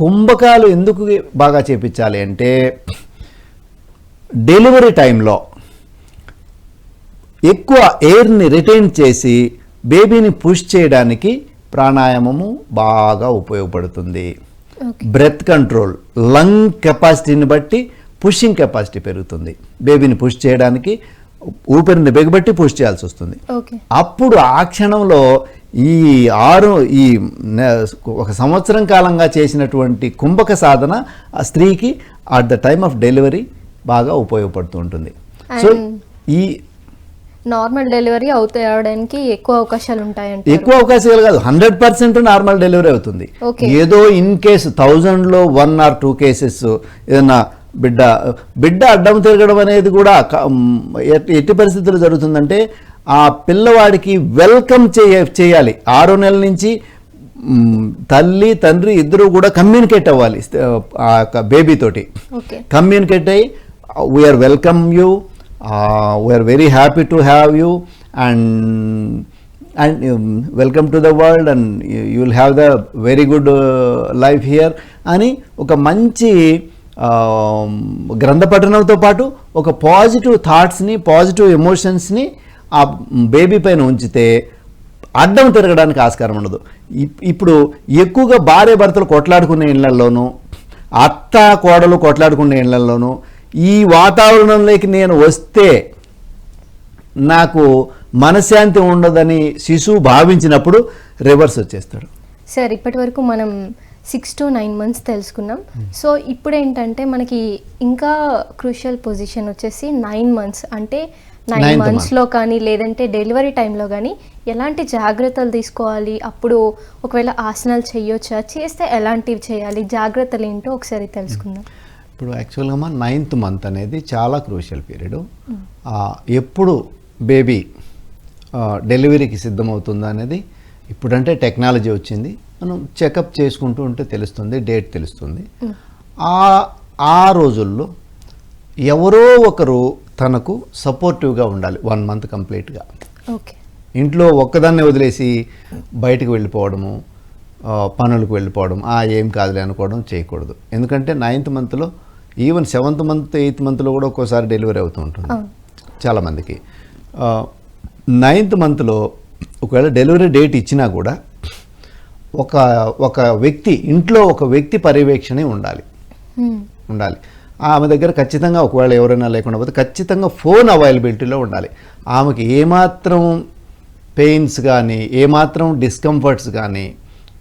కుంభకాలు ఎందుకు బాగా చేపించాలి అంటే డెలివరీ టైంలో ఎక్కువ ఎయిర్ని రిటైన్ చేసి బేబీని పుష్ చేయడానికి ప్రాణాయామము బాగా ఉపయోగపడుతుంది. బ్రెత్ కంట్రోల్ లంగ్ కెపాసిటీని బట్టి పుషింగ్ కెపాసిటీ పెరుగుతుంది. బేబీని పుష్ చేయడానికి ఊపిరిని బిగబట్టి పుష్ చేయాల్సి వస్తుంది. ఓకే అప్పుడు ఆ క్షణంలో ఈ ఆరు ఈ ఒక సంవత్సరం కాలంగా చేసినటువంటి కుంభక సాధన ఆ స్త్రీకి at the time of delivery బాగా ఉపయోగపడుతూ ఉంటుంది. సో ఈ నార్మల్ డెలివరీ అవుతాయడానికి ఎక్కువ అవకాశాలు ఉంటాయంట ఎక్కువ అవకాశాలు కాదు హండ్రెడ్ పర్సెంట్ నార్మల్ డెలివరీ అవుతుంది. ఏదో ఇన్ కేసు థౌజండ్లో వన్ ఆర్ టూ కేసెస్ ఏదన్నా బిడ్డ బిడ్డ అడ్డం తిరగడం అనేది కూడా ఎట్టి పరిస్థితుల్లో జరుగుతుందంటే ఆ పిల్లవాడికి వెల్కమ్ చేయ చేయాలి. ఆరో నెలల నుంచి తల్లి తండ్రి ఇద్దరు కూడా కమ్యూనికేట్ అవ్వాలి ఆ బేబీ తోటి. ఓకే. కమ్యూనికేట్ అయ్యి we are welcome you we are very happy to have you and and welcome to the world and you will have the very good life here అని ఒక మంచి గ్రంథ పఠనంతో పాటు ఒక పాజిటివ్ థాట్స్ని పాజిటివ్ ఎమోషన్స్ని ఆ బేబీ పైన ఉంచితే అడ్డం తిరగడానికి ఆస్కారం ఉండదు. ఇప్- ఇప్పుడు ఎక్కువగా భార్య భర్తలు కొట్లాడుకునే ఇళ్ళలోనూ అత్త కోడలు కొట్లాడుకునే ఇళ్ళలోనూ ఈ వాతావరణంలోకి నేను వస్తే నాకు మనశ్శాంతి ఉండదని శిశువు భావించినప్పుడు రివర్స్ వచ్చేస్తాడు. సార్ ఇప్పటి వరకు మనం సిక్స్ టు నైన్ మంత్స్ తెలుసుకున్నాం. సో ఇప్పుడు ఏంటంటే మనకి ఇంకా క్రూషియల్ పొజిషన్ వచ్చేసి నైన్ మంత్స్. అంటే నైన్ మంత్స్లో కానీ లేదంటే డెలివరీ టైంలో కానీ ఎలాంటి జాగ్రత్తలు తీసుకోవాలి? అప్పుడు ఒకవేళ ఆసనాలు చేయొచ్చా? చేస్తే ఎలాంటివి చేయాలి? జాగ్రత్తలు ఏంటో ఒకసారి తెలుసుకుందాం. ఇప్పుడు యాక్చువల్గా మా నైన్త్ మంత్ అనేది చాలా క్రూషియల్ పీరియడ్ ఎప్పుడు బేబీ డెలివరీకి సిద్ధమవుతుందా అనేది ఇప్పుడంటే టెక్నాలజీ వచ్చింది. మనం చెకప్ చేసుకుంటూ ఉంటే తెలుస్తుంది డేట్ తెలుస్తుంది. ఆ ఆ రోజుల్లో ఎవరో ఒకరు తనకు సపోర్టివ్గా ఉండాలి వన్ మంత్ కంప్లీట్గా ఓకే. ఇంట్లో ఒక్కదాన్నే వదిలేసి బయటకు వెళ్ళిపోవడము పనులకు వెళ్ళిపోవడం ఆ ఏం కాదులే అనుకోవడం చేయకూడదు. ఎందుకంటే నైన్త్ మంత్లో ఈవెన్ సెవెంత్ మంత్ ఎయిత్ మంత్లో కూడా ఒక్కోసారి డెలివరీ అవుతూ ఉంటుంది. చాలామందికి నైన్త్ మంత్లో ఒకవేళ డెలివరీ డేట్ ఇచ్చినా కూడా ఒక ఒక వ్యక్తి ఇంట్లో ఒక వ్యక్తి పర్యవేక్షణ ఉండాలి. ఉండాలి. ఆమె దగ్గర ఖచ్చితంగా ఒకవేళ ఎవరైనా లేకుండా పోతే ఖచ్చితంగా ఫోన్ అవైలబిలిటీలో ఉండాలి. ఆమెకి ఏమాత్రం పెయిన్స్ కానీ ఏమాత్రం డిస్కంఫర్ట్స్ కానీ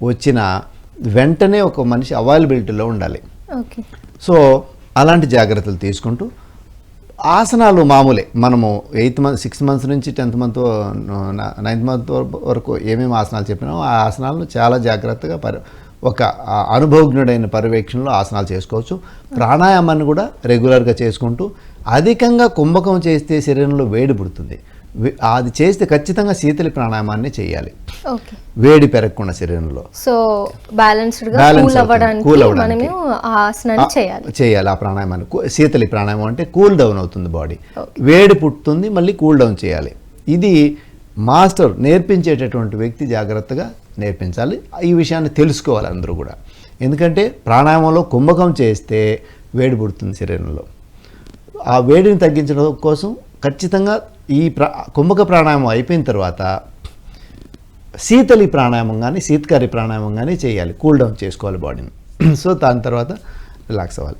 వచ్చినా వెంటనే ఒక మనిషి అవైలబిలిటీలో ఉండాలి. ఓకే. సో అలాంటి జాగ్రత్తలు తీసుకుంటూ ఆసనాలు మామూలే. మనము ఎయిత్ మంత్ సిక్స్త్ మంత్స్ నుంచి టెన్త్ మంత్ నైన్త్ మంత్ వరకు ఏమేమి ఆసనాలు చెప్పినామో ఆ ఆసనాలను చాలా జాగ్రత్తగా పరి ఒక అనుభవజ్ఞుడైన పర్యవేక్షణలో ఆసనాలు చేసుకోవచ్చు. ప్రాణాయామాన్ని కూడా రెగ్యులర్గా చేసుకుంటూ అధికంగా కుంభకం చేస్తే శరీరంలో వేడి పుడుతుంది. అది చేస్తే ఖచ్చితంగా శీతలి ప్రాణాయామాన్ని చేయాలి. వేడి పెరగకుండా శరీరంలో. So balanced cool. అవ్వడానికి చేయాలి. చేయాలి ఆ ప్రాణాయామాన్ని. శీతలి ప్రాణాయామం అంటే కూల్ డౌన్ అవుతుంది బాడీ. వేడి పుట్టుతుంది మళ్ళీ కూల్ డౌన్ చేయాలి. ఇది మాస్టర్ నేర్పించేటటువంటి వ్యక్తి జాగ్రత్తగా నేర్పించాలి. ఈ విషయాన్ని తెలుసుకోవాలి అందరూ కూడా. ఎందుకంటే ప్రాణాయామంలో కుంభకం చేస్తే వేడి పుడుతుంది శరీరంలో. ఆ వేడిని తగ్గించడం కోసం ఖచ్చితంగా ఈ ప్రా కుంభక ప్రాణాయామం అయిపోయిన తర్వాత శీతలి ప్రాణాయామం కానీ శీతకారి ప్రాణాయామం కానీ చేయాలి. కూల్ డౌన్ చేసుకోవాలి బాడీని. సో దాని తర్వాత రిలాక్స్ అవ్వాలి.